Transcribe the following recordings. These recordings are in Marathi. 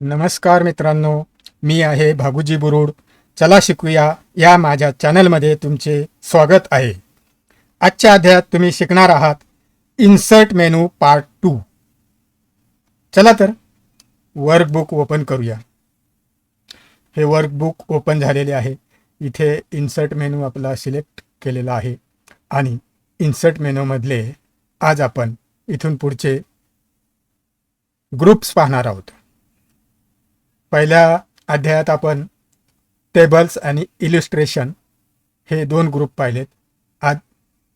नमस्कार मित्रांनो मी आहे भागुजी बुरुड. चला शिकूया या माझ्या चॅनलमध्ये तुमचे स्वागत आहे. आजच्या अध्यायात तुम्ही शिकणार आहात इन्सर्ट मेनू पार्ट टू. चला तर वर्कबुक ओपन करूया. हे वर्कबुक ओपन झालेले आहे. इथे इन्सर्ट मेनू आपला सिलेक्ट केलेला आहे. आणि इन्सर्ट मेनूमधले आज आपण इथून पुढचे ग्रुप्स पाहणार आहोत. पहिल्या अध्यायात आपण टेबल्स आणि इलिस्ट्रेशन हे दोन ग्रुप पाहिलेत. आज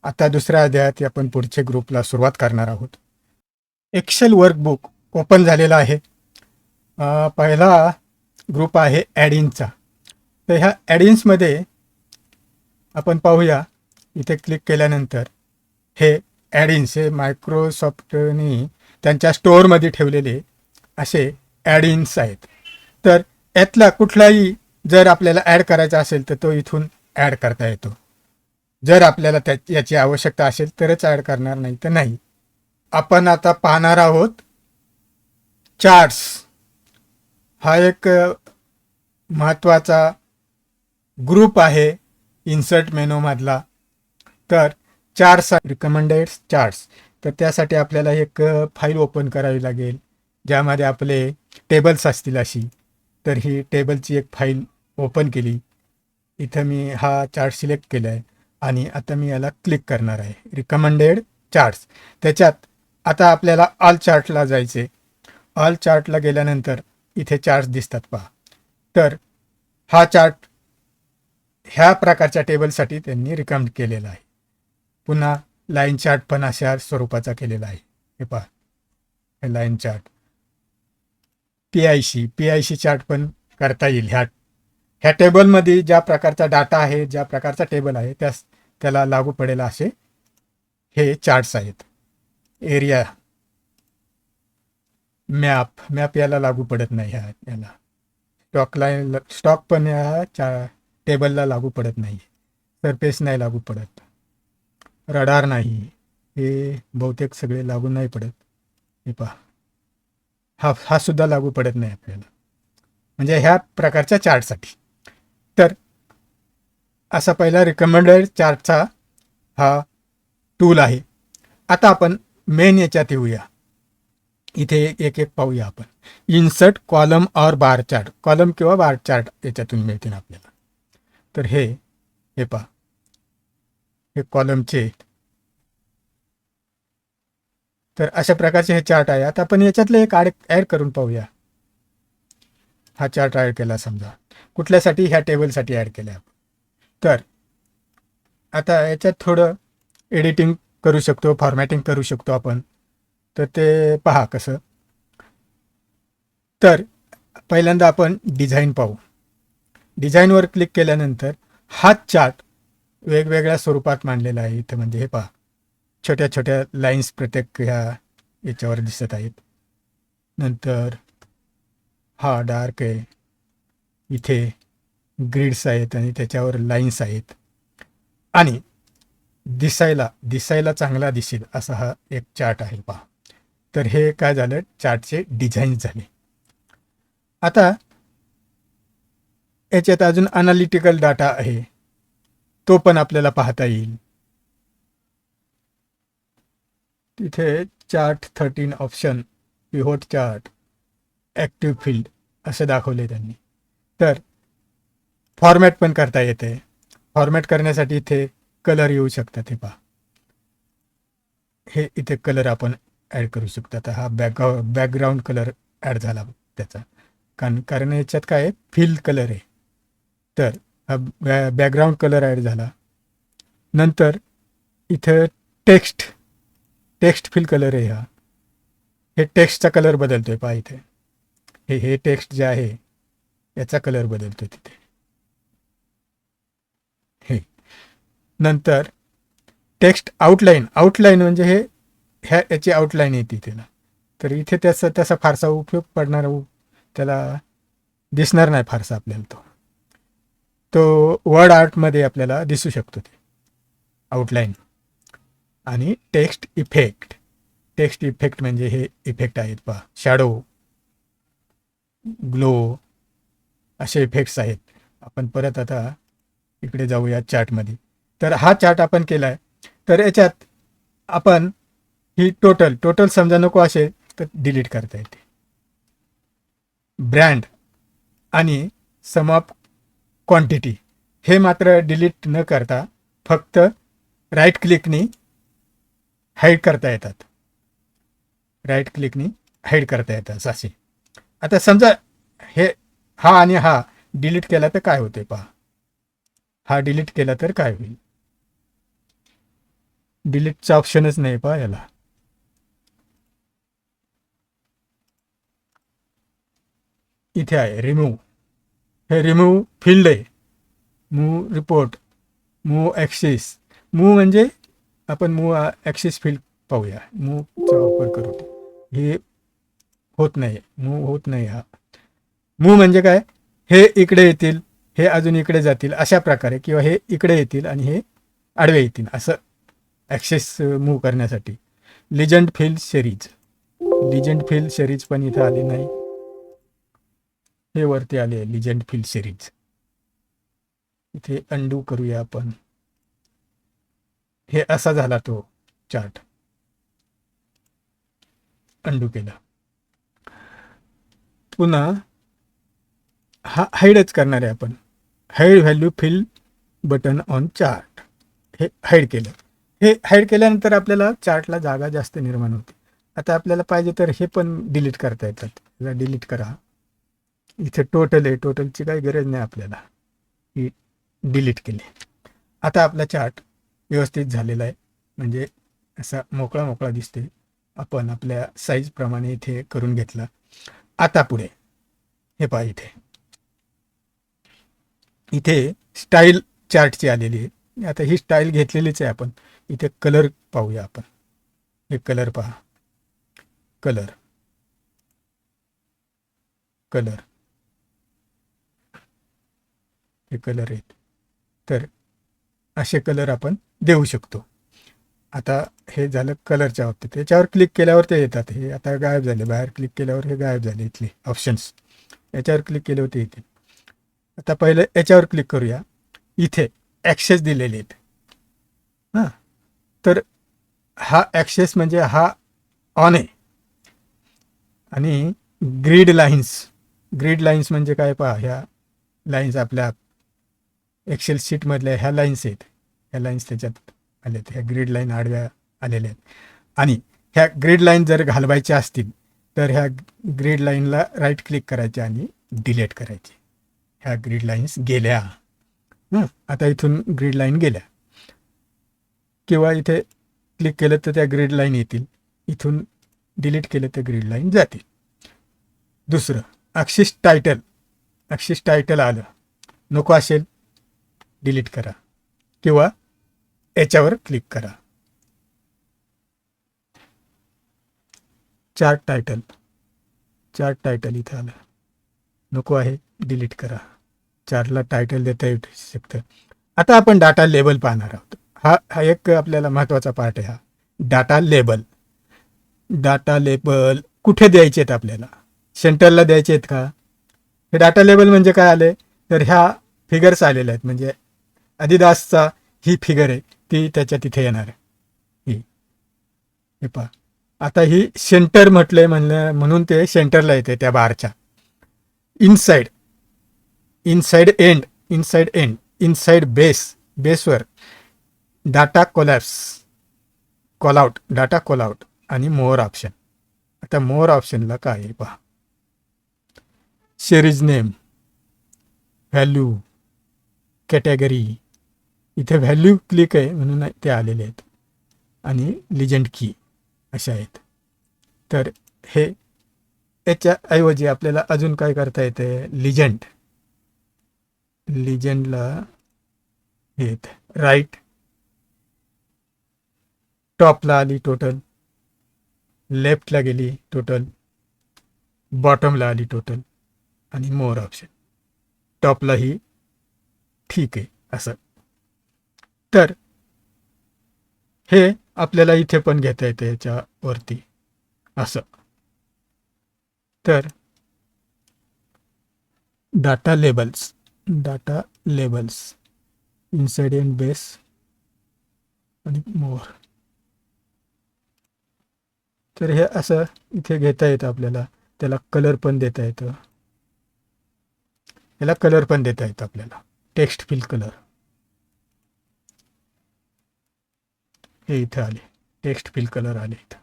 आता दुसऱ्या अध्यायात आपण पुढचे ग्रुपला सुरुवात करणार आहोत. एक्सेल वर्कबुक ओपन झालेला आहे. पहिला ग्रुप आहे ॲडिनचा तर ह्या ॲडिन्समध्ये आपण पाहूया इथे क्लिक केल्यानंतर हे ॲडिन्स हे मायक्रोसॉफ्टनी त्यांच्या स्टोअरमध्ये ठेवलेले असे ॲडिन्स आहेत. तर यातला कुठलाही जर आपल्याला ॲड करायचा असेल तर तो इथून ॲड करता येतो. जर आपल्याला त्या याची आवश्यकता असेल तरच ॲड करणार नाही तर नाही. आपण आता पाहणार आहोत चार्ट्स हा एक महत्त्वाचा ग्रुप आहे इन्सर्ट मेनूमधला तर चार्ट्स रिकमेंडेड चार्ट्स तर त्यासाठी आपल्याला एक फाईल ओपन करावी लागेल ज्यामध्ये आपले टेबल्स असतील अशी. तर ही टेबलची एक फाईल ओपन केली. इथं मी हा चार्ट सिलेक्ट केला आहे आणि आता मी याला क्लिक करणार आहे. रिकमेंडेड चार्ट्स त्याच्यात आता आपल्याला ऑल चार्टला जायचे ऑल चार्टला गेल्यानंतर इथे चार्ट्स दिसतात पहा. तर हा चार्ट ह्या प्रकारच्या टेबलसाठी त्यांनी रिकमेंड केलेला आहे. पुन्हा लाईन चार्ट पण अशा स्वरूपाचा केलेला आहे. हे पहा. हे line chart P I C P I C chart पण करता येईल ह्या ह्या टेबलमध्ये ज्या प्रकारचा डाटा आहे ज्या प्रकारचा टेबल आहे त्या त्याला लागू पडेल असे हे चार्ट्स आहेत. एरिया मॅप मॅप याला लागू पडत नाही ह्या याला. स्टॉकलाईन स्टॉक पण ह्या चा टेबलला लागू पडत नाही. सरफेस नाही लागू पडत. रडार नाही. हे बहुतेक सगळे लागू नाही पडत. हे पहा. हा हा सुद्धा लागू पडत नाही आपल्याला. म्हणजे ह्या प्रकारच्या चार्टसाठी. तर असा पहिला रिकमेंडेड चार्टचा हा टूल आहे. आता आपण मेन याच्यात येऊया. इथे एक एक पाहूया आपण. इन्सर्ट कॉलम और बार चार्ट कॉलम किंवा बार चार्ट याच्यातून मिळतील आपल्याला. तर हे हे पहा. हे कॉलमचे तर अशा प्रकारचे हे चार्ट आहे. आता आपण याच्यातले एक ॲड ॲड करून पाहूया. हा चार्ट ॲड केला समजा. कुठल्यासाठी? ह्या टेबलसाठी ॲड केल्या तर आता याच्यात थोडं एडिटिंग करू शकतो फॉर्मॅटिंग करू शकतो आपण. तर ते पहा कसं. तर पहिल्यांदा आपण डिझाईन पाहू. डिझाईनवर क्लिक केल्यानंतर हा चार्ट वेगवेगळ्या स्वरूपात मांडलेला आहे इथं. म्हणजे हे पहा. छोट्या छोट्या लाईन्स प्रत्येक ह्या याच्यावर दिसत आहेत. नंतर हा डार्क आहे. इथे ग्रीड्स आहेत आणि त्याच्यावर लाईन्स आहेत. आणि दिसायला दिसायला चांगला दिसेल असा हा एक चार्ट आहे पहा. तर हे काय झालं? चार्टचे डिझाईन झाले. आता याच्यात अजून अनालिटिकल डाटा आहे. तो पण आपल्याला पाहता येईल. तिथे chart thirteen option pivot chart active field असं दाखवले त्यांनी. तर फॉर्मॅट पण करता येते. फॉर्मॅट करण्यासाठी इथे कलर येऊ शकतात हे पहा. हे इथे कलर आपण ॲड करू शकतो. आता हा बॅकग्राऊ बॅकग्राऊंड कलर ॲड झाला त्याचा. कारण कारण याच्यात काय आहे? कलर आहे. तर हा बॅ बॅकग्राऊंड कलर ॲड झाला. नंतर इथं टेक्स्ट टेक्स्ट फिल कलर आहे हा. हे टेक्स्टचा कलर बदलतोय पहा इथे. हे हे टेक्स्ट जे आहे याचा कलर बदलतो तिथे. हे. नंतर टेक्स्ट आउटलाईन आउटलाईन म्हणजे हे ह्या याची आउटलाईन येते त्याला तर इथे त्याचा त्याचा फारसा उपयोग पडणार हो. त्याला दिसणार नाही फारसा आपल्याला तो. तो वर्ड आर्टमध्ये आपल्याला दिसू शकतो ते. आउटलाईन आणि टेक्स्ट इफेक्ट. टेक्स्ट इफेक्ट म्हणजे हे इफेक्ट आहेत पहा. शॅडो ग्लो असे इफेक्ट्स आहेत. आपण परत आता इकडे जाऊया चार्टमध्ये. तर हा चार्ट आपण केला आहे तर याच्यात आपण ही टोटल टोटल समजा नको असे तर डिलीट करता येते. ब्रँड आणि सम ऑफ क्वांटिटी हे मात्र डिलीट न करता फक्त राईट क्लिकनी हाईड करता येतात. राईट क्लिकनी हाईड करता येतात असे आता समजा हे हा आणि हा डिलीट केला तर काय होते पहा. हा डिलीट केला तर काय होईल? डिलीटचा ऑप्शनच नाही पहा याला. इथे आहे रिमूव्ह हे रिमूव्ह फील्ड आहे. Move report move axis move म्हणजे आपण मूव ॲक्सिस फील्ड पाहूया. मूवचा वापर करू हे होत नाही. मूव होत नाही हा. मूव म्हणजे काय? हे इकडे येतील हे अजून इकडे जातील अशा प्रकारे किंवा हे इकडे येतील आणि हे आडवे येतील असं ॲक्सेस मूव करण्यासाठी. Legend field series legend field series पण इथं आली नाही. हे वरती आले लिजंड फील्ड सिरीज इथे अंडू करूया आपण. हे असा झाला तो चार्ट. अंडू केला. पुन्हा हा हाईडच करणार आहे आपण. Hide value fill button on chart. हे हाईड केलं. हे हाईड केल्यानंतर आपल्याला चार्टला जागा जास्त निर्माण होते. आता आपल्याला पाहिजे तर हे पण डिलीट करता येतात. डिलीट करा. इथे टोटल आहे. टोटलची काही गरज नाही आपल्याला. ही डिलीट केली. आता आपला चार्ट व्यवस्थित झालेला आहे. म्हणजे असा मोकळा मोकळा दिसते आपण आपल्या साईजप्रमाणे इथे करून घेतला. आता पुढे. हे पहा इथे. इथे स्टाईल चार्टची आलेली आहे. आता ही स्टाईल घेतलेलीच आहे आपण. इथे कलर पाहूया आपण. हे कलर पहा. कलर कलर हे कलर आहेत. तर असे कलर आपण देऊ शकतो. आता हे झालं कलरच्या बाबतीत. याच्यावर क्लिक केल्यावर ते येतात. हे आता गायब झाले. बाहेर क्लिक केल्यावर हे गायब झाले इथले ऑप्शन्स याच्यावर क्लिक केले होते इथे. आता पहिलं याच्यावर क्लिक करूया. इथे ॲक्सेस दिलेले आहेत. हां. तर हा ॲक्सेस म्हणजे हा ऑन आहे. आणि ग्रीड लाईन्स ग्रीड लाईन्स म्हणजे काय? पहा ह्या लाईन्स आपल्या एक्सेल शीटमधल्या ह्या लाईन्स आहेत. ह्या लाईन्स त्याच्यात आल्या आहेत ह्या ग्रीड लाईन आडव्या आलेल्या आहेत. आणि ह्या ग्रीड लाईन जर घालवायच्या असतील तर ह्या ग्रीड लाईनला राईट क्लिक करायचे आणि डिलीट करायचे. ह्या ग्रीड लाईन्स गेल्या. आता इथून ग्रीड लाईन गेल्या. किंवा इथे क्लिक केलं तर त्या ग्रीड लाईन येतील. इथून डिलीट केलं तर ग्रीड लाईन जातील. दुसरं अक्षिस टायटल अक्षिस टायटल आलं. नको असेल डिलीट करा. किंवा याच्यावर क्लिक करा. चार्ट टायटल चार्ट टायटल इथं आलं. नको आहे डिलीट करा. चार्टला टायटल देता येऊ शकतं. आता आपण डाटा लेबल पाहणार आहोत. हा हा एक आपल्याला महत्त्वाचा पार्ट आहे हा. डाटा लेबल डाटा लेबल कुठे द्यायचे आहेत आपल्याला? सेंटरला द्यायचे आहेत का? हे डाटा लेबल म्हणजे काय आले तर ह्या फिगर्स आलेल्या आहेत. म्हणजे अधिदासचा ही फिगर आहे. ती त्याच्या तिथे येणार आहे. ही. हे पहा. आता ही सेंटर म्हटलंय म्हणलं म्हणून ते सेंटरला येते त्या बारच्या. Inside inside end inside end inside base बेसवर data collapse callout data callout आणि मोर ऑप्शन आता मोर ऑप्शनला काय आहे पहा. सिरीज नेम व्हॅल्यू कॅटेगरी इथे व्हॅल्यू क्लिक आहे म्हणून ते आलेले आहेत. आणि लिजंड की अशा आहेत. तर हे याच्याऐवजी आपल्याला अजून काय करता येते? लिजंड लिजंडला हे राईट टॉपला आली टोटल लेफ्टला गेली टोटल बॉटमला आली टोटल आणि मोर ऑप्शन टॉपला ही ठीक आहे असं. तर हे आपल्याला इथे पण घेता येतं याच्यावरती असं. तर data labels data labels incident base आणि मोर तर हे असं इथे घेता येतं आपल्याला. त्याला कलर पण देता येतं. याला कलर पण देता येतं आपल्याला. टेक्स्ट फिल कलर हे इथं आले. टेक्स्ट फिल कलर आले इथं.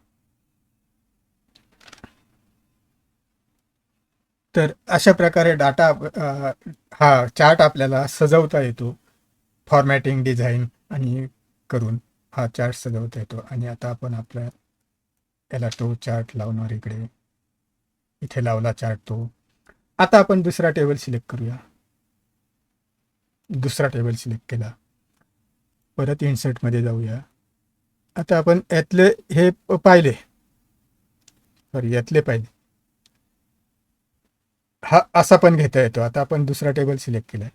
तर अशा प्रकारे डाटा हा चार्ट आपल्याला सजवता येतो. फॉर्मॅटिंग डिझाईन आणि करून हा चार्ट सजवता येतो. आणि आता आपण आपल्या त्याला तो चार्ट लावणार इकडे. इथे लावला चार्ट तो. आता आपण दुसरा टेबल सिलेक्ट करूया. दुसरा टेबल सिलेक्ट केला. परत इन्सर्टमध्ये जाऊया. आता आपण यातले हे पाहिले. सॉरी यातले पाहिले. हा असा पण घेता येतो. आता आपण दुसरा टेबल सिलेक्ट केलाय.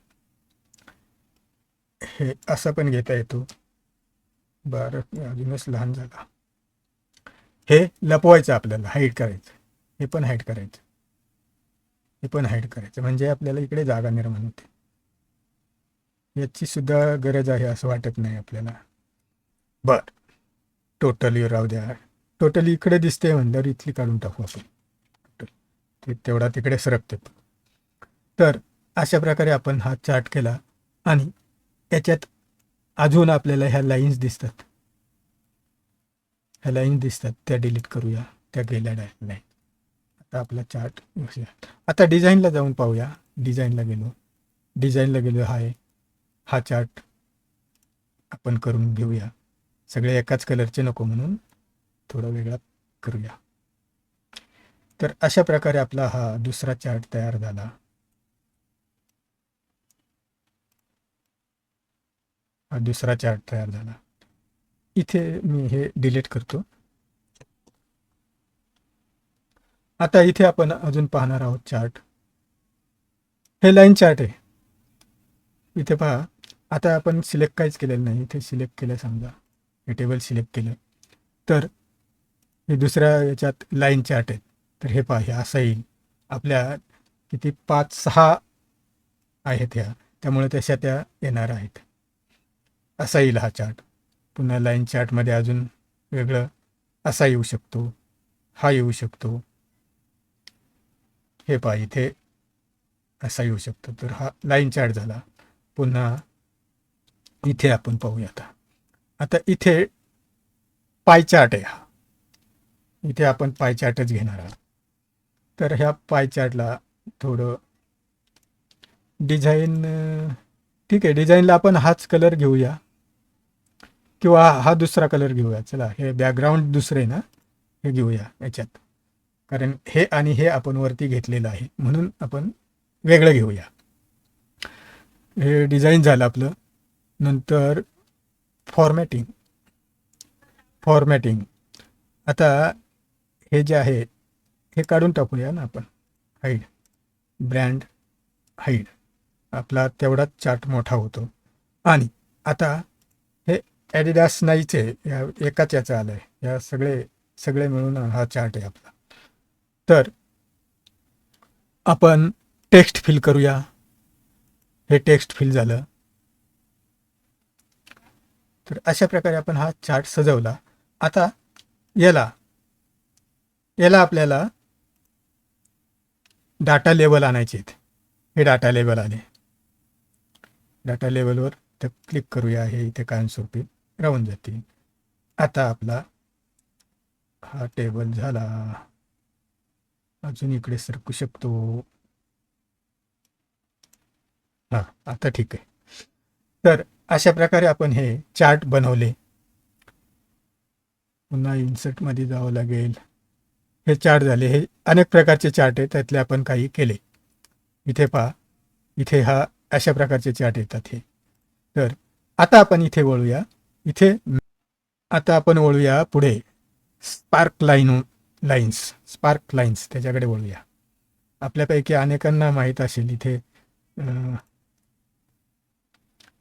हे असं पण घेता येतो. बरं अजूनच लहान झाला. हे लपवायचं आपल्याला हाईट करायचं. हे पण हाईट करायचं. हे पण हाईट करायचं. म्हणजे आपल्याला इकडे जागा निर्माण होते. याची सुद्धा गरज आहे असं वाटत नाही आपल्याला. बर. टोटली राहू द्या. टोटली इकडे दिसते म्हणल्यावर इथली काढून टाकू आपण. ते तेवढा तिकडे सरकते. तर अशा प्रकारे आपण हा चार्ट केला आणि याच्यात अजून आपल्याला ह्या लाईन्स दिसतात. ह्या लाईन्स दिसतात. त्या डिलीट करूया. त्या गेल्या लाईन आता आपला चार्ट आता डिझाईनला जाऊन पाहूया. डिझाईनला गेलो. डिझाईनला गेलो. हा आहे. हा चार्ट आपण करून घेऊया. सगळे एकाच कलरचे नको म्हणून थोडा वेगळा करूया. तर अशा प्रकारे आपला हा दुसरा चार्ट तयार झाला. हा दुसरा चार्ट तयार झाला. इथे मी हे डिलीट करतो. आता इथे आपण अजून पाहणार आहोत चार्ट हे लाईन चार्ट आहे. इथे पहा. आता आपण सिलेक्ट काहीच केलेलं नाही. इथे सिलेक्ट केलं समजा. हे टेबल सिलेक्ट केलं. तर हे दुसऱ्या याच्यात लाईन चार्ट आहेत तर हे पहा हे असं येईल. आपल्या किती पाच सहा आहेत ह्या. त्यामुळे तशा त्या येणार आहेत. असा येईल हा चार्ट पुन्हा लाईन चार्टमध्ये अजून वेगळं असा येऊ शकतो. हा येऊ शकतो. हे पहा इथे असा येऊ शकतो. तर हा लाईन चार्ट झाला. पुन्हा इथे आपण पाहूया आता. आता इथे पाय चार्ट आहे हा. इथे आपण पाय चार्टच घेणार आहोत. तर ह्या पाय चार्टला थोडं डिझाईन ठीक आहे डिझाईनला आपण हाच कलर घेऊया. किंवा हा दुसरा कलर घेऊया. चला हे बॅकग्राऊंड दुसरे ना? हे घेऊया याच्यात. कारण हे आणि हे आपण वरती घेतलेलं आहे. म्हणून आपण वेगळं घेऊया. हे डिझाईन झालं आपलं. नंतर फॉर्मॅटिंग फॉर्मॅटिंग आता हे जे आहे हे काढून टाकूया ना आपण. हाईड ब्रँड हाईड आपला तेवढाच चार्ट मोठा होतो. आणि आता हे ॲडिडास नाहीचे या एकाच याचं आलं आहे या सगळे सगळे मिळून हा चार्ट आहे आपला. तर आपण टेक्स्ट फिल करूया. हे टेक्स्ट फिल झालं. तर अशा प्रकारे आपण हा चार्ट सजवला. आता याला याला आपल्याला डाटा लेवल आणायचे आहेत. हे डाटा लेवल आले. डाटा लेवलवर तर क्लिक करूया. हे इथे कायमस्वरूपी राहून जातील. आता आपला हा टेबल झाला. अजून इकडे सरकू शकतो. हां आता ठीक आहे. तर अशा प्रकारे आपण हे चार्ट बनवले. पुन्हा इन्सर्टमध्ये जावं लागेल. हे चार्ट झाले. हे अनेक प्रकारचे चार्ट आहेत. त्यातले आपण काही केले. इथे पहा. इथे हा अशा प्रकारचे चार्ट येतात हे. तर आता आपण इथे वळूया. इथे आता आपण वळूया पुढे. Spark line lines spark lines त्याच्याकडे वळूया. आपल्यापैकी अनेकांना माहीत असेल इथे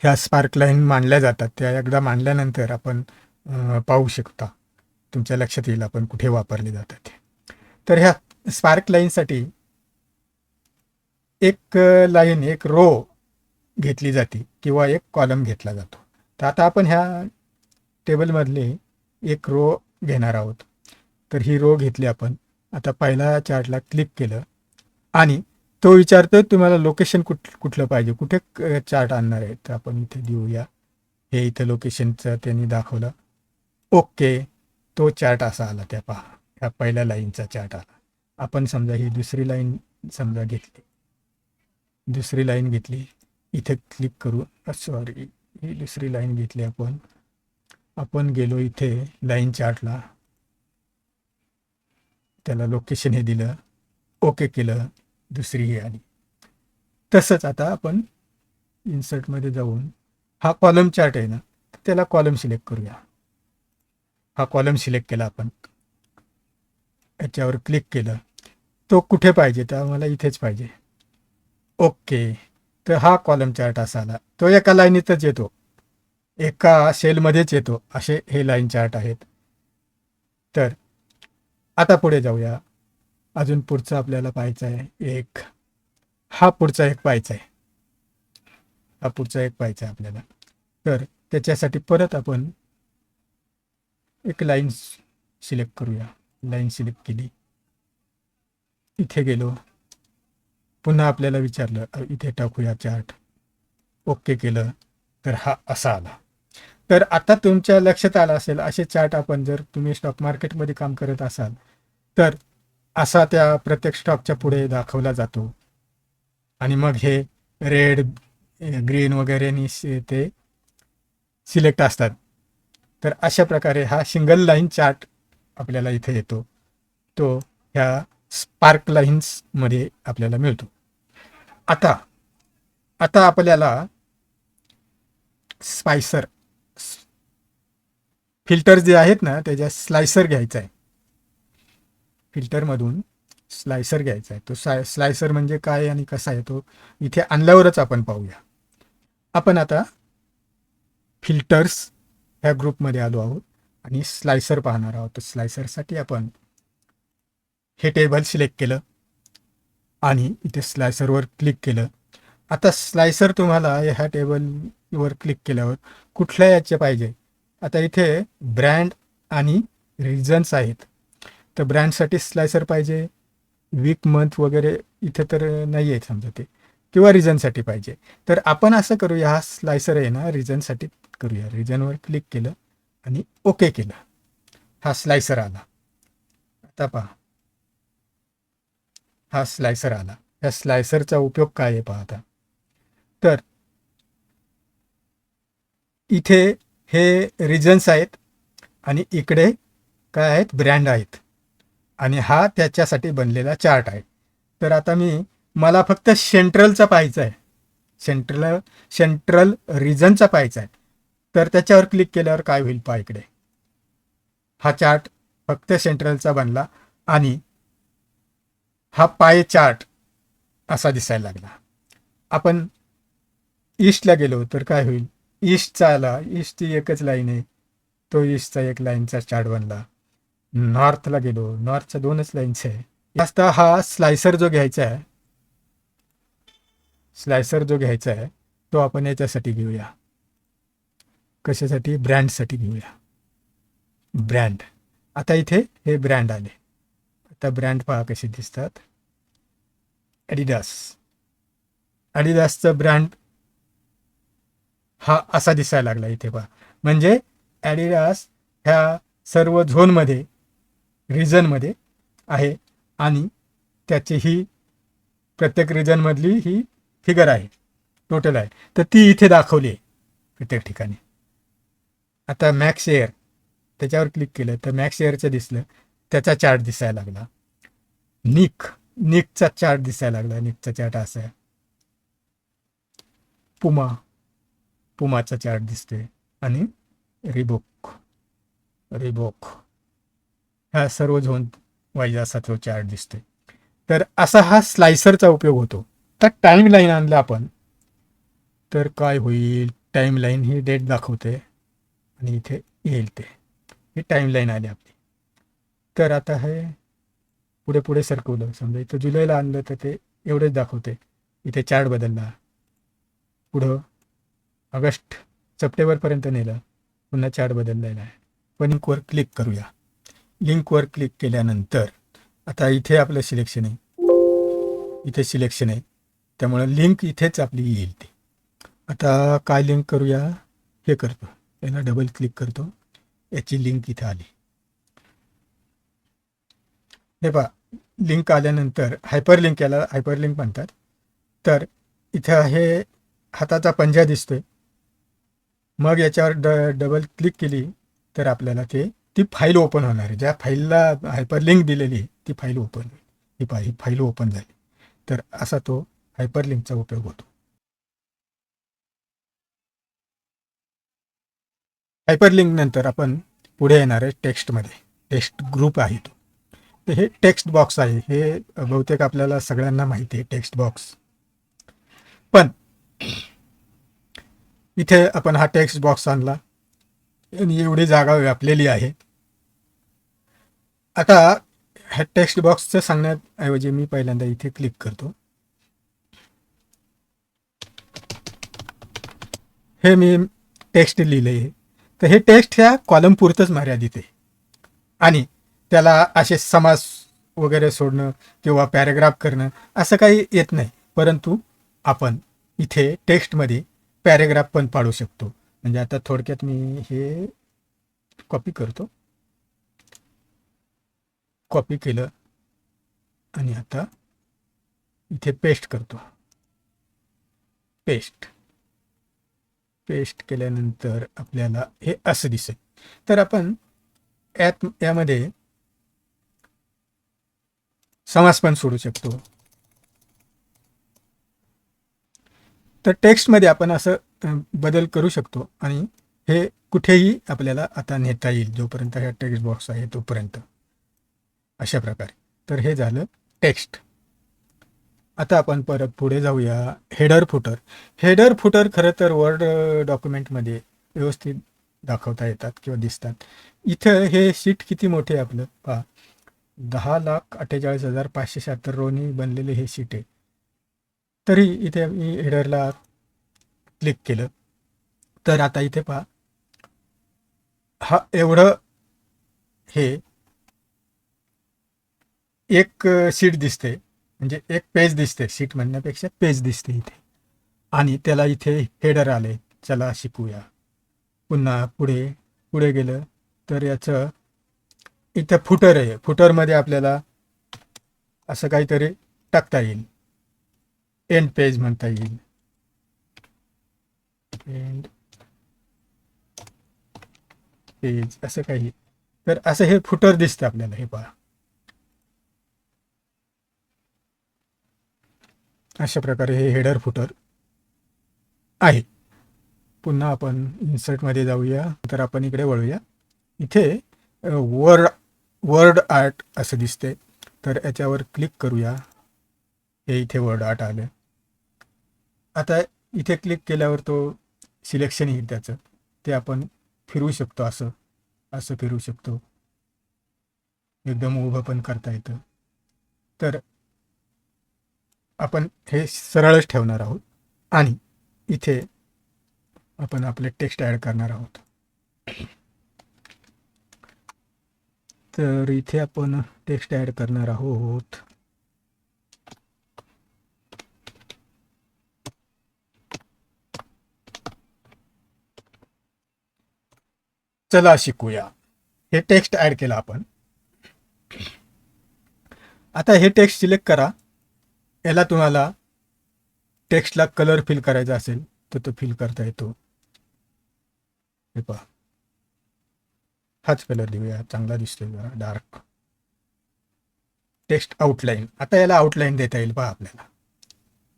ह्या स्पार्क लाईन मांडल्या जातात. त्या एकदा मांडल्यानंतर आपण पाहू शकता. तुमच्या लक्षात येईल आपण कुठे वापरले जातात ते. तर ह्या स्पार्क लाईनसाठी एक लाईन एक रो घेतली जाते किंवा एक कॉलम घेतला जातो. तर आता आपण ह्या टेबलमधले एक रो घेणार आहोत. तर ही रो घेतली आपण. आता पहिल्या चार्टला क्लिक केलं. आणि तो विचारतो तुम्हाला लोकेशन कुठ कुठलं पाहिजे? कुठे चार्ट आणणार आहे तर आपण इथे देऊया. हे इथं लोकेशनचं त्यांनी दाखवलं. ओके. तो चार्ट असा आला त्या पहा. ह्या पहिल्या लाईनचा चार्ट आला. आपण समजा ही दुसरी लाईन समजा घेतली. दुसरी लाईन घेतली. इथे क्लिक करू. सॉरी ही दुसरी लाईन घेतली आपण. आपण गेलो इथे लाईन चार्टला त्याला लोकेशन हे दिलं. ओके केलं. दुसरी ही आली. तसंच आता आपण इन्सर्टमध्ये जाऊन हा कॉलम चार्ट आहे ना त्याला कॉलम सिलेक्ट करूया. हा कॉलम सिलेक्ट केला आपण. याच्यावर क्लिक केलं. तो कुठे पाहिजे? तर आम्हाला इथेच पाहिजे. ओके. तर हा कॉलम चार्ट असा आला. तो एका लाईनीतच येतो. एका सेलमध्येच येतो. असे हे लाईन चार्ट आहेत. तर आता पुढे जाऊया. अजून पुढचा आपल्याला पाहायचं आहे. एक हा पुढचा एक पाहायचा आहे. हा पुढचा एक पाहायचा आहे आपल्याला. तर त्याच्यासाठी परत आपण एक लाईन सिलेक्ट करूया. लाईन सिलेक्ट केली. इथे गेलो. पुन्हा आपल्याला विचारलं इथे टाकूया चार्ट ओके केलं. तर हा असा आला. तर आता तुमच्या लक्षात आलं असेल असे चार्ट आपण जर तुम्ही स्टॉक मार्केटमध्ये काम करत असाल तर असा त्या प्रत्येक स्टॉकच्या पुढे दाखवला जातो. आणि मग हे रेड ग्रीन वगैरेनी ते सिलेक्ट असतात. तर अशा प्रकारे हा सिंगल लाईन चार्ट आपल्याला इथे येतो. तो ह्या स्पार्क लाईन्समध्ये आपल्याला मिळतो. आता आता आपल्याला स्पायसर फिल्टर जे आहेत ना त्याच्या स्लायसर घ्यायचा आहे. फिल्टरमधून स्लायसर घ्यायचा आहे. तो साय स्लायसर म्हणजे काय आणि कसा आहे तो इथे आणल्यावरच आपण पाहूया. आपण आता फिल्टर्स ह्या ग्रुपमध्ये आलो आहोत आणि स्लायसर पाहणार आहोत. तर स्लायसरसाठी आपण हे टेबल सिलेक्ट केलं आणि इथे स्लायसरवर क्लिक केलं. आता स्लायसर तुम्हाला ह्या टेबलवर क्लिक केल्यावर कुठल्या याचे पाहिजे? आता इथे ब्रँड आणि रिजन्स आहेत. तर ब्रँडसाठी स्लायसर पाहिजे वीक मंथ वगैरे इथे तर नाही आहे समजा ते. किंवा रिझनसाठी पाहिजे. तर आपण असं करूया हा स्लायसर आहे ना रिझनसाठी करूया. रिजनवर क्लिक केलं आणि ओके केलं. हा स्लायसर आला. आता पहा. हा स्लायसर आला. या स्लायसरचा उपयोग काय आहे पाहता तर इथे हे रिजन्स आहेत आणि इकडे काय आहेत? ब्रँड आहेत. आणि हा त्याच्यासाठी बनलेला चार्ट आहे. तर आता मी मला फक्त सेंट्रलचा पाहायचा आहे सेंट्रल सेंट्रल रिजनचा पाहायचा आहे तर त्याच्यावर क्लिक केल्यावर काय होईल पहा इकडे. हा चार्ट फक्त सेंट्रलचा बनला आणि हा पाय चार्ट असा दिसायला लागला. आपण ईस्टला गेलो तर काय होईल? ईस्टचा आला. ईस्टची एकच लाईन आहे. तो ईस्टचा एक लाईनचा चार्ट बनला. नॉर्थला गेलो. नॉर्थच्या दोनच लाईन्स आहे. जास्त हा स्लायसर जो घ्यायचा आहे स्लायसर जो घ्यायचा आहे तो आपण याच्यासाठी घेऊया. कशासाठी? ब्रँडसाठी घेऊया. ब्रँड. आता इथे हे ब्रँड आले. आता ब्रँड पहा कसे दिसतात. ॲडिडास ॲडिडासचा ब्रँड हा असा दिसायला लागला इथे पहा. म्हणजे ॲडिडास ह्या सर्व झोनमध्ये रिजनमध्ये आहे आणि त्याची ही प्रत्येक रिजनमधली ही फिगर आहे टोटल आहे. तर ती इथे दाखवली आहे प्रत्येक ठिकाणी. आता मॅक्स एअर त्याच्यावर क्लिक केलं तर मॅक्स एअरचं दिसलं त्याचा चार्ट दिसायला लागला. निक निकचा चार्ट दिसायला लागला निकचा चार्ट असा आहे. पुमा पुमाचा चार्ट दिसतोय आणि रिबोक रिबोक ह्या सर्व झोन वाईज असा तो चार्ट दिसतोय. तर असा हा स्लायसरचा उपयोग होतो. तर टाईम लाईन आणला आपण तर काय होईल? टाईम लाईन ही डेट दाखवते आणि इथे येईल ते. ही टाईम लाईन आली आपली. तर आता हे पुढे पुढे सरकवलं. समजा इथं जुलैला आणलं तर ते एवढेच दाखवते. इथे चार्ट बदलला. पुढं ऑगस्ट सप्टेंबरपर्यंत नेलं. पुन्हा चार्ट बदललेला आहे. पण लिंकवर क्लिक करूया. लिंकवर क्लिक केल्यानंतर आता इथे आपलं सिलेक्शन आहे. इथे सिलेक्शन आहे. त्यामुळं लिंक इथेच आपली येईल ती. आता काय लिंक करूया? हे करतो. याला डबल क्लिक करतो. याची लिंक इथं आली. हे पहा लिंक आल्यानंतर हायपर लिंक याला हायपर लिंक म्हणतात. तर इथं हे हाताचा पंजा दिसतोय. मग याच्यावर ड डबल क्लिक केली तर आपल्याला ते ती फाईल ओपन होणार आहे. ज्या फाईलला हायपर लिंक दिलेली आहे ती फाईल ओपन होईल. ही पा ही फाईल ओपन झाली. तर असा तो हायपर लिंकचा उपयोग होतो. हायपर लिंक नंतर आपण पुढे येणार आहे टेक्स्टमध्ये टेक्स्ट ग्रुप आहे तो. तर हे टेक्स्ट बॉक्स आहे. हे बहुतेक आपल्याला सगळ्यांना माहिती आहे टेक्स्ट बॉक्स पण इथे आपण हा टेक्स्ट बॉक्स आणला. एवढी जागा व्यापलेली आहे. आता ह्या टेक्स्ट बॉक्सचं सांगण्याऐवजी मी पहिल्यांदा इथे क्लिक करतो. हे मी टेक्स्ट लिहिलं आहे. तर हे टेक्स्ट ह्या कॉलम पुरतंच मर्यादित आहे. आणि त्याला असे समास वगैरे सोडणं किंवा पॅरेग्राफ करणं असं काही येत नाही. परंतु आपण इथे टेक्स्टमध्ये पॅरेग्राफ पण पाडू शकतो. म्हणजे आता थोडक्यात मी हे कॉपी करतो. कॉपी केलं. आणि आता इथे पेस्ट करतो. पेस्ट पेस्ट केल्यानंतर आपल्याला हे असं दिसेल. तर आपण यात यामध्ये समास पण सोडू शकतो. तर टेक्स्टमध्ये आपण असं बदल करू शकतो आणि हे कुठेही आपल्याला आता नेता येईल जोपर्यंत हा टेक्स्ट बॉक्स आहे तोपर्यंत. अशा प्रकारे. तर हे झालं टेक्स्ट आता आपण परत पुढे जाऊया. हेडर फुटर हेडर फुटर खरं तर वर्ड डॉक्युमेंटमध्ये व्यवस्थित दाखवता येतात किंवा दिसतात. इथं हे शीट किती मोठे आहे आपलं? पहा. दहा लाख अठ्ठेचाळीस हजार पाचशे शहात्तर रोनी बनलेले हे शीट आहे. तरी इथे मी हेडरला क्लिक केलं. तर आता इथे पहा. हा एवढं हे एक सीट दिसते. म्हणजे एक पेज दिसते. सीट म्हणण्यापेक्षा पेज दिसते इथे. आणि त्याला इथे हेडर आले. चला शिकूया. पुन्हा पुढे पुढे गेलं. तर याचं इथं फुटर आहे. फुटरमध्ये आपल्याला असं काहीतरी टाकता येईल. एंड पेज म्हणता येईल. एंड पेज असं काही. तर असं हे फुटर दिसतं आपल्याला हे पहा. अशा प्रकारे हे हेडर फुटर आहे. पुन्हा आपण इन्सर्टमध्ये जाऊया. तर आपण इकडे वळूया. इथे वर्ड वर्ड आर्ट असं दिसते तर याच्यावर क्लिक करूया. हे इथे वर्ड आर्ट आलं. आता इथे क्लिक केल्यावर तो सिलेक्शन येईल त्याचं. ते आपण फिरवू शकतो असं असं फिरवू शकतो. एकदम उभं पण करता येतं. तर आपण हे सरळच ठेवणार आहोत आणि इथे आपण आपले टेक्स्ट ॲड करणार आहोत. तर इथे आपण टेक्स्ट ॲड करणार आहोत. चला शिकूया. हे टेक्स्ट ॲड केलं आपण. आता हे टेक्स्ट सिलेक्ट करा. याला तुम्हाला टेक्स्टला कलर फिल करायचा असेल तर तो फिल करता येतो. हे पहा. हाच कलर देऊया. चांगला दिसतोय जरा डार्क टेक्स्ट आउटलाईन आता याला आउटलाईन देता येईल पहा आपल्याला.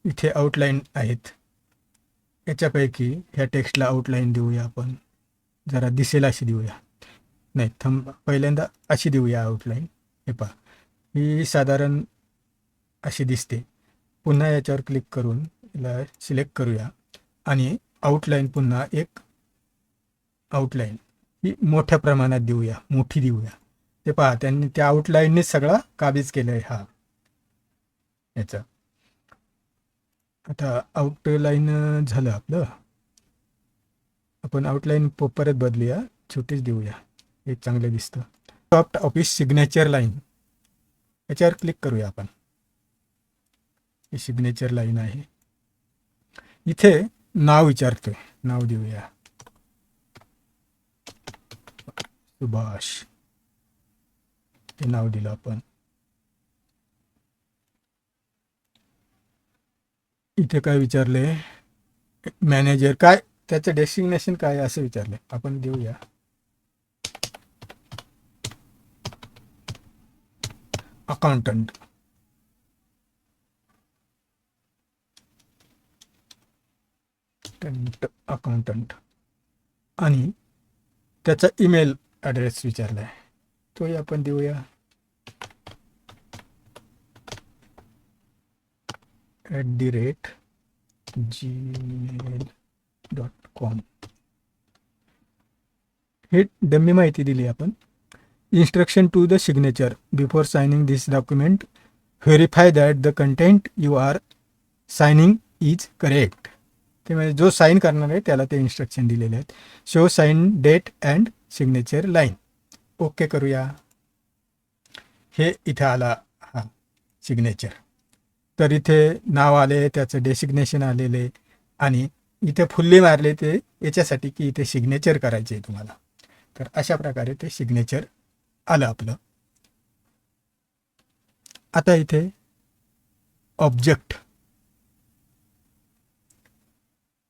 इथे आउटलाईन आहेत. याच्यापैकी ह्या टेक्स्टला आउटलाईन देऊया आपण. जरा दिसेल अशी देऊया. नाही थंब पहिल्यांदा अशी देऊया आउटलाईन हे पहा. ही साधारण अशी दिसते. पुन्हा याच्यावर क्लिक करून याला सिलेक्ट करूया. आणि आउटलाईन पुन्हा एक आउटलाईन ही मोठ्या प्रमाणात देऊया मोठी देऊया. ते पहा त्यांनी त्या आउटलाईनने सगळा काबीज केलं आहे हा. याचा. आता आउटलाईन झालं आपलं. आपण आउटलाईन परत बदलूया. छोटीच देऊया. हे चांगलं दिसतं. सॉफ्ट ऑफिस सिग्नेचर लाईन याच्यावर क्लिक करूया आपण. ही सिग्नेचर लाईन आहे. इथे नाव विचारतोय. नाव देऊया. सुभाष. हे नाव दिलं आपण. इथे काय विचारले मॅनेजर. काय? त्याचं डेस्टिनेशन काय असं विचारले आपण देऊया. अकाउंटंट अकाउंटंट आणि त्याचा ईमेल ॲड्रेस विचारला आहे तोही आपण देऊया. At the rate Gmail dot com हे डमी माहिती दिली आपण. Instruction to the signature before signing this document verify that the content you are signing is correct ते म्हणजे जो साईन करणार आहे त्याला ते इन्स्ट्रक्शन दिलेले आहेत. Show sign date and signature line okay करूया. हे इथे आला हा सिग्नेचर तर इथे नाव आले त्याचं डेसिग्नेशन आलेले आणि इथे फुल्ली मारले ते याच्यासाठी की इथे सिग्नेचर करायचे आहे तुम्हाला. तर अशा प्रकारे ते सिग्नेचर आलं आपलं. आता इथे ऑब्जेक्ट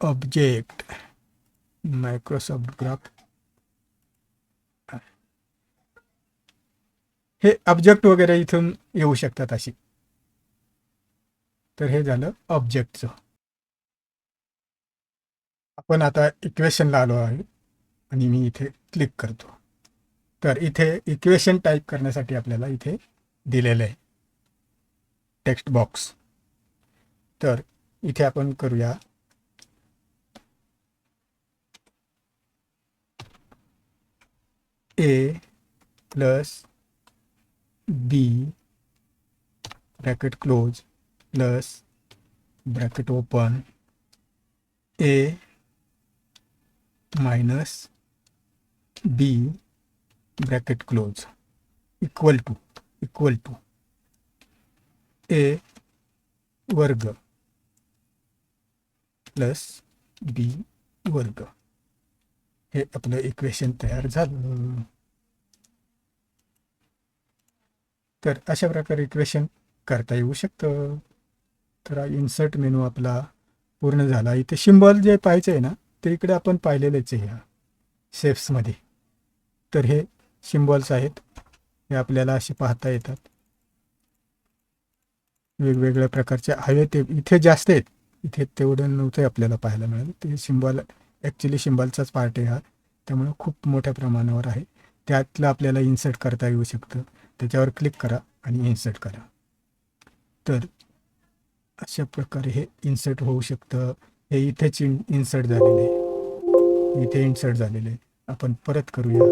ऑब्जेक्ट मायक्रोसॉफ्ट ग्राफ हे ऑब्जेक्ट वगैरे इथून येऊ शकतात अशी. तर हे झालं ऑब्जेक्टचं आपण आता इक्वेशनला आलो आहे आणि मी इथे क्लिक करतो. तर इथे इक्वेशन टाईप करण्यासाठी आपल्याला इथे दिलेलं आहे. टेक्स्ट बॉक्स तर इथे आपण करूया. A plus B bracket close plus bracket open A minus B bracket close equal to equal to A वर्ग प्लस बी वर्ग. हे आपलं इक्वेशन तयार झालं. तर अशा प्रकारे इक्वेशन करता येऊ शकतं. तर इन्सर्ट मेनू आपला पूर्ण झाला. इथे शिंबल जे पाहायचं आहे ना ते इकडे आपण पाहिलेलेच आहे ह्या शेप्समध्ये. तर हे सिम्बॉल्स आहेत हे आपल्याला असे पाहता येतात. वेगवेगळ्या प्रकारचे हवे ते इथे जास्त आहेत इथे तेवढं नव्हतं आपल्याला पाहायला मिळालं. ते सिम्बॉल ॲक्च्युली सिम्बॉलचाच पार्ट आहे हा. त्यामुळं खूप मोठ्या प्रमाणावर आहे. त्यातलं आपल्याला इन्सर्ट करता येऊ शकतं. त्याच्यावर क्लिक करा आणि इन्सर्ट करा. तर अशा प्रकारे हे इन्सर्ट होऊ शकतं. हे इथेच इन इन्सर्ट झालेले आहे. इथे इन्सर्ट झालेले आपण परत करूया.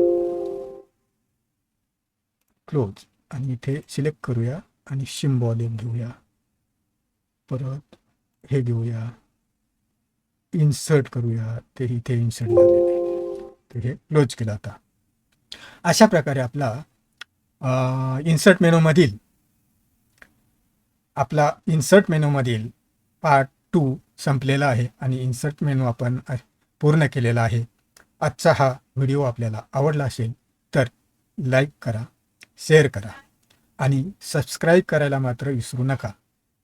क्लोज आणि इथे सिलेक्ट करूया आणि सिम्बॉल एक घेऊया. परत हे घेऊया. इन्सर्ट करूया. ते इथे इन्सर्ट झालेले तर हे क्लोज केलं आता. अशा प्रकारे आपला इन्सर्ट मेनूमधील आपला इन्सर्ट मेनूमधील पार्ट टू संपलेला आहे आणि इन्सर्ट मेनू आपण पूर्ण केलेला आहे. आजचा हा व्हिडिओ आपल्याला आवडला असेल तर लाईक करा शेअर करा आणि सबस्क्राईब करायला मात्र विसरू नका.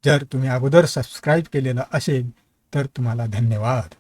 जर तुम्ही अगोदर सबस्क्राईब केलेलं असेल तर तुम्हाला धन्यवाद.